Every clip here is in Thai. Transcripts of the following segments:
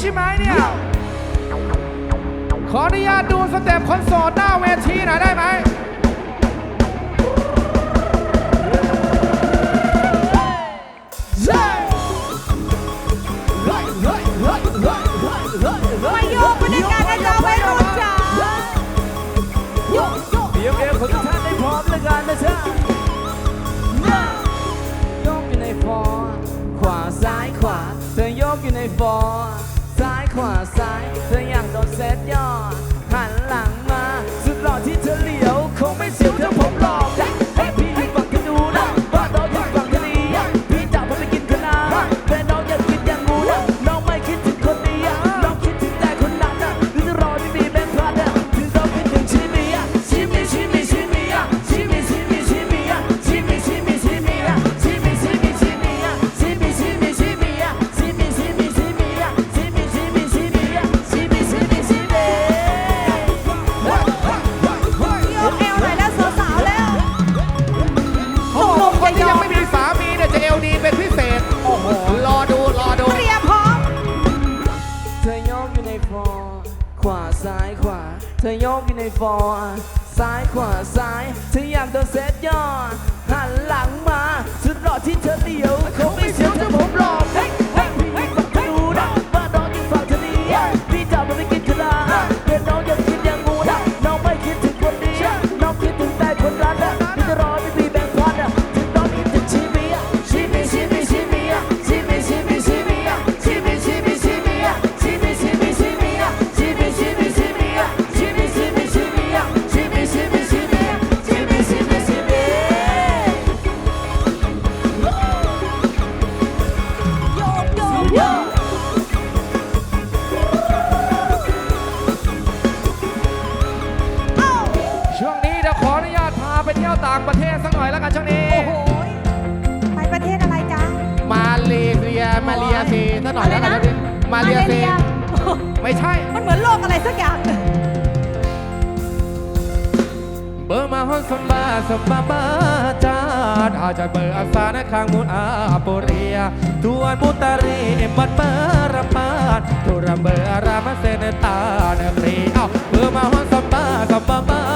ใช่ไหมเนี่ย ขออนุญาตดูสเต็ปคอนโซลหน้าเวทีหน่อยได้ไหมมาโยกไยกันนะจ๊ะวัยรุ่จ๋ายกเดี๋ยวอทุกท่านได้พร้ล้กันนะจ๊ะยกอยู่ในฟอร์ขวาซ้ายขวา เธอยกอยู่ในฟอร์ ขวาซ้ายเธออยากโดนเซตยอด double the guitar. You know you มาสมามาจาดอาจากเบอร์อาสาในะข้างมุนอาปุเรียทวนมุตรีเอ็มบัดเบอร์ระมาดทุรัะเบอร์รามาเซนตาเนรีเอาเพื่อมาฮอนสมาสมามา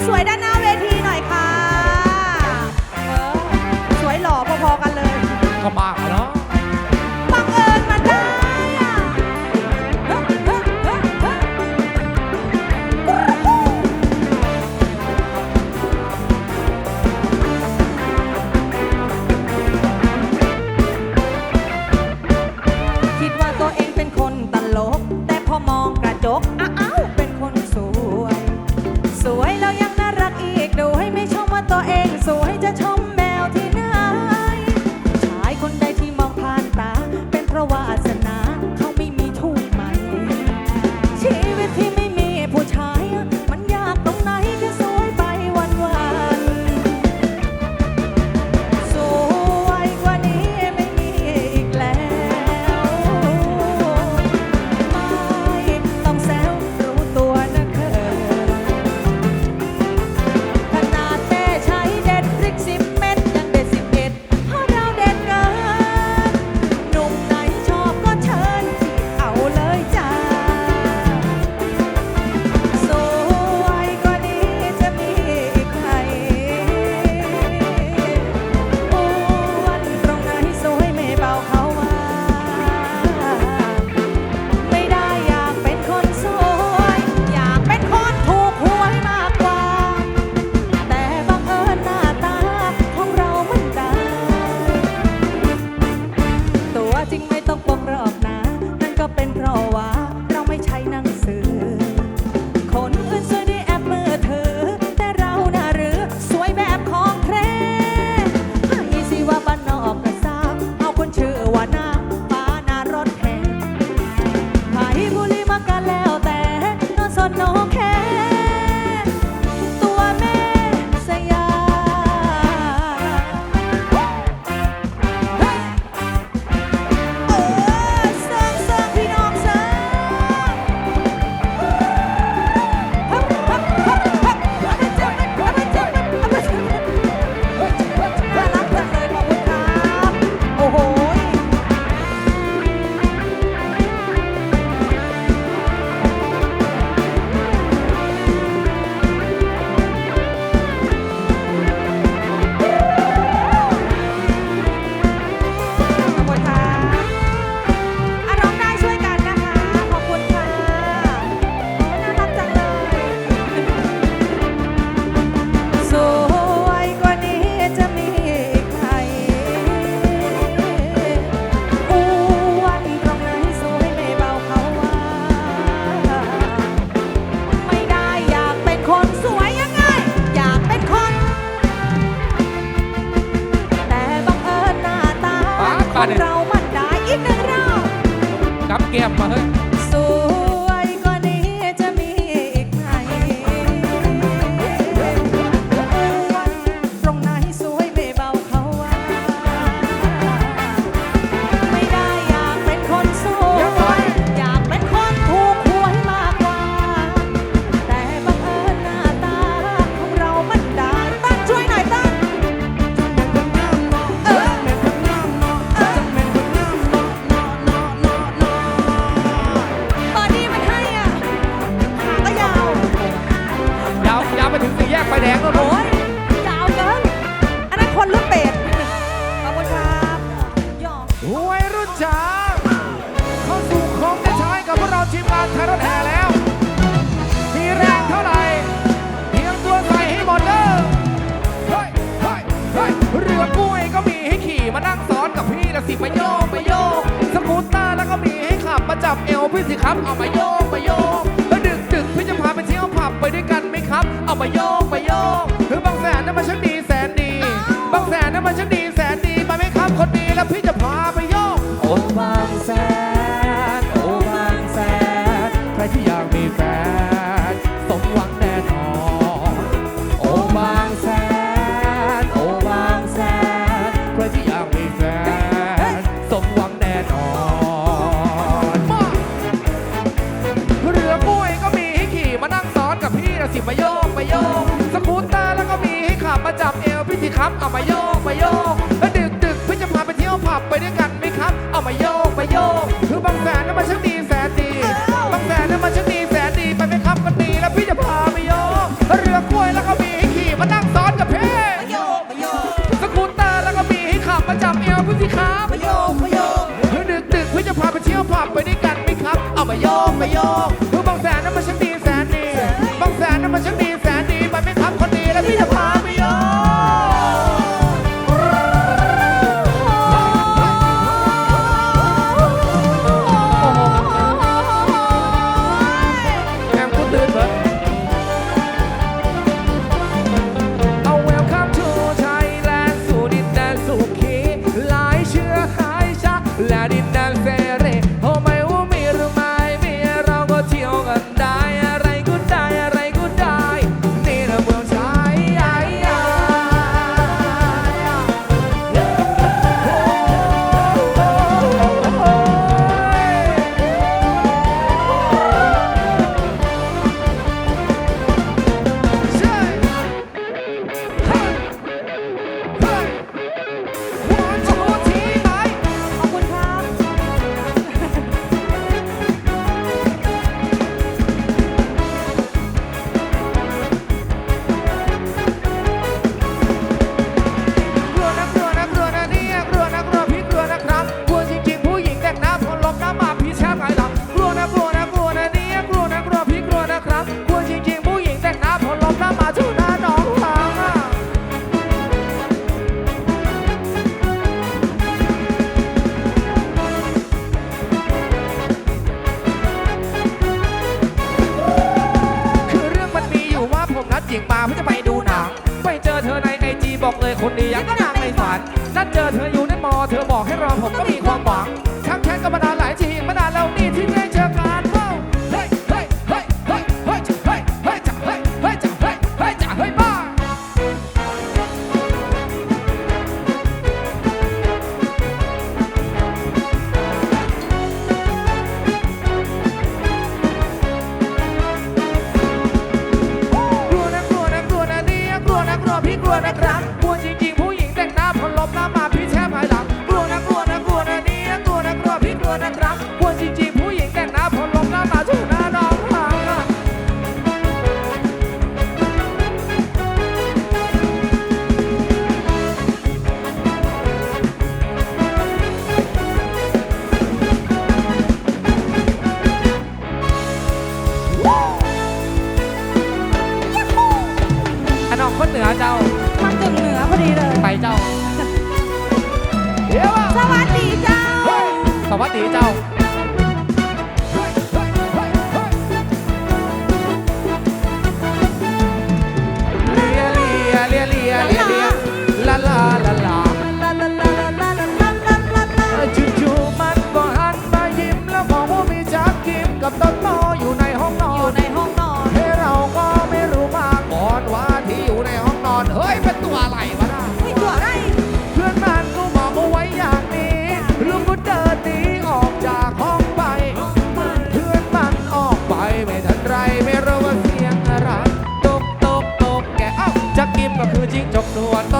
สียงคนสวยด้าน เจ้า สวัสดีเจ้า สวัสดีเจ้า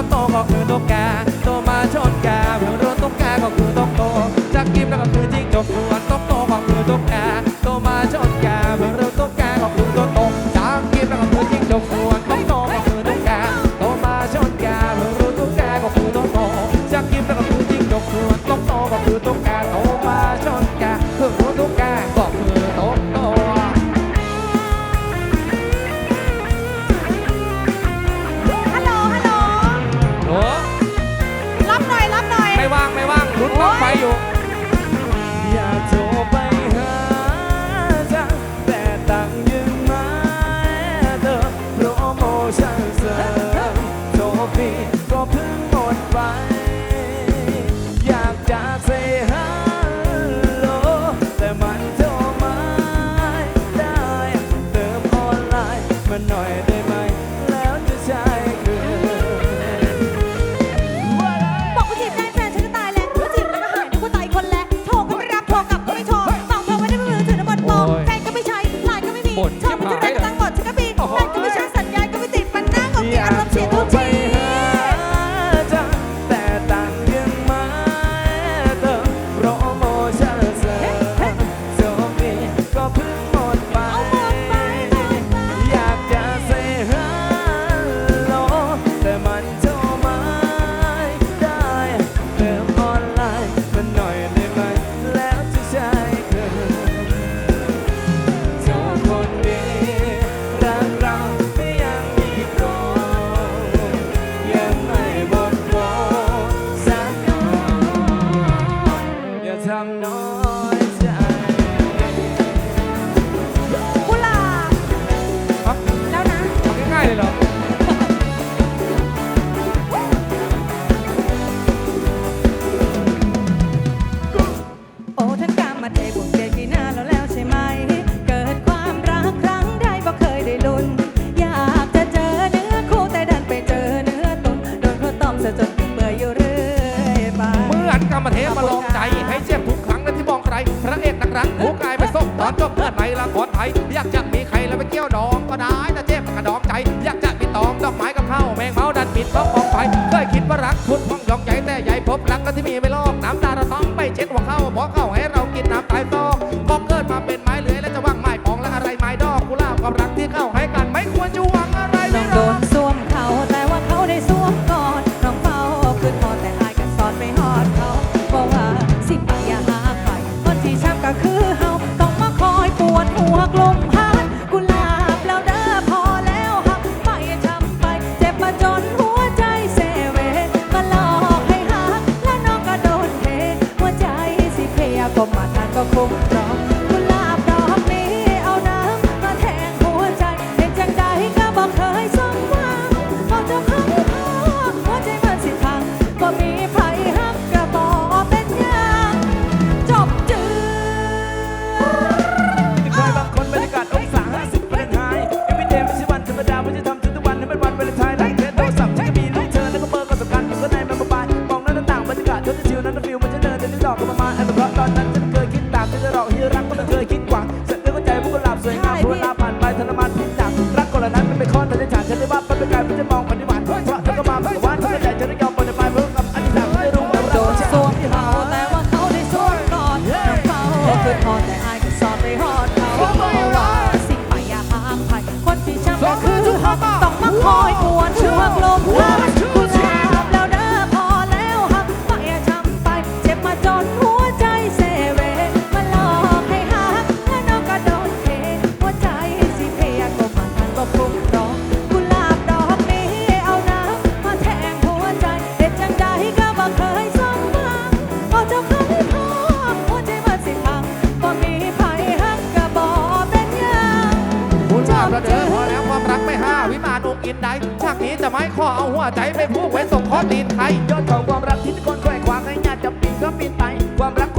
ก็โตก็คือตุ๊กแกโตมาชนแกเพิ่งรู้ตุ๊กแกก็คือตุ๊กโตจักกิมแล้วก็คือจิ้งจกส่วนตุ๊กโตก็คือตุ๊กแกโตมาชน paranoid. ไม้ขอเอาหัวใจไปพูกไว้ส่งข้อตีนไทยยอดของความรักที่ทุกคนแกว่งควางให้ญาติจะปีนก็ปีนไปความรัก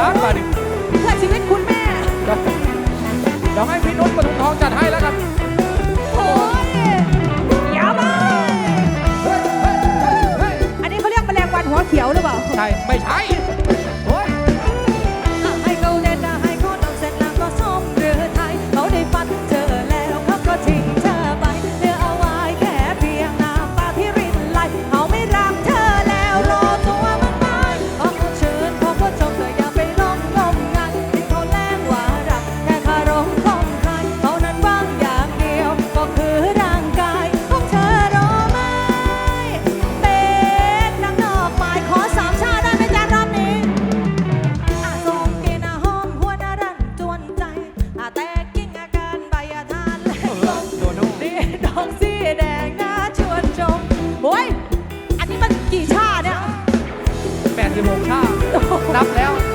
าบาดิเพื่อชีวิตคุณแม่เดี๋ยวให้พี่นุชปทุมทองจัดให้แล้วกันโอ้ยยาวมากอันนี้เขาเรียกแมลงวันหัวเขียวหรือเปล่า ใช่ ไม่ใช่ แตกิ้งอาการใบทานเล็ลงดีดอกสีแดงน่าชวนชมโอ้ย อันนี้มันกี่ชาเนี่ยแปดสิบหกชาตินับแล้ว